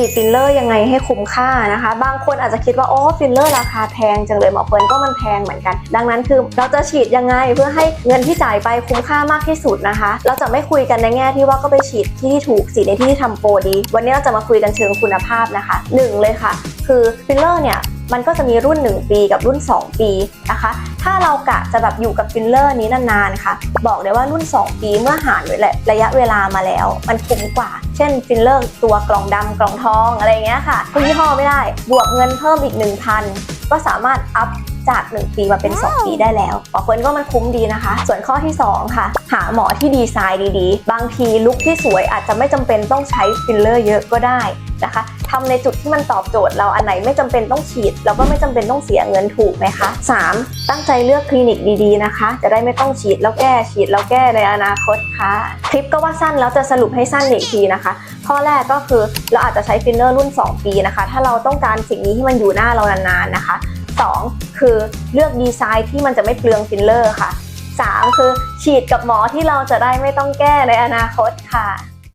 ฉีดฟิลเลอร์ยังไงให้คุ้มค่านะคะ บางคนอาจจะคิดว่าโอ้ฟิลเลอร์ราคาแพงจังเลยหมอเฟิร์นก็มันแพงเหมือนกัน ดังนั้นคือเราจะฉีดยังไงเพื่อให้เงินที่จ่ายไปคุ้มค่ามากที่สุดนะคะ เราจะไม่คุยกันในแง่ที่ว่าก็ไปฉีดที่ที่ถูกฉีดในที่ที่ทำโปรดี วันนี้เราจะมาคุยกันเชิงคุณภาพนะคะหนึ่งเลยค่ะ คือฟิลเลอร์เนี่ยมันก็จะมีรุ่น 1 ปีกับรุ่น 2 ปีนะคะ ถ้าเรากะจะแบบอยู่กับฟิลเลอร์นี้นานๆค่ะ บอกเลยว่ารุ่น 2 ปีเมื่อหารระยะเวลามาแล้ว มันคุ้มกว่า เช่นฟิลเลอร์ตัวกล่องดำกล่องทองอะไรอย่างเงี้ยค่ะคุณยี่ห้อไม่ได้ บวกเงินเพิ่มอีก 1,000 ก็สามารถอัพจาก 1 ปีมาเป็น 2 ปีได้แล้วปอเฟิร์นก็มันคุ้มดีนะคะ ส่วนข้อที่ 2 ค่ะ หาหมอที่ดีไซน์ดีๆ บางทีลุคที่สวยอาจจะไม่จำเป็นต้องใช้ฟิลเลอร์เยอะก็ได้นะคะ ทำในจุดที่มันตอบโจทย์เราอันไหนไม่จำเป็นต้องฉีด เราก็ไม่จำเป็นต้องเสียเงินถูกไหมคะ 3. ตั้งใจเลือกคลินิกดีๆนะคะ จะได้ไม่ต้องฉีดแล้วแก้ฉีดแล้วแก้ในอนาคตค่ะ คลิปก็ว่าสั้นแล้วจะสรุปให้สั้นอีกทีนะคะ ข้อแรกก็คือเราอาจจะใช้ฟิลเลอร์รุ่น 2 ปีนะคะ ถ้าเราต้องการสิ่งนี้ที่มันอยู่หน้าเรานานๆนะคะ 2. คือเลือกดีไซน์ที่มันจะไม่เปลืองฟิลเลอร์ค่ะ 3. คือฉีดกับหมอที่เราจะได้ไม่ต้องแก้ในอนาคตค่ะ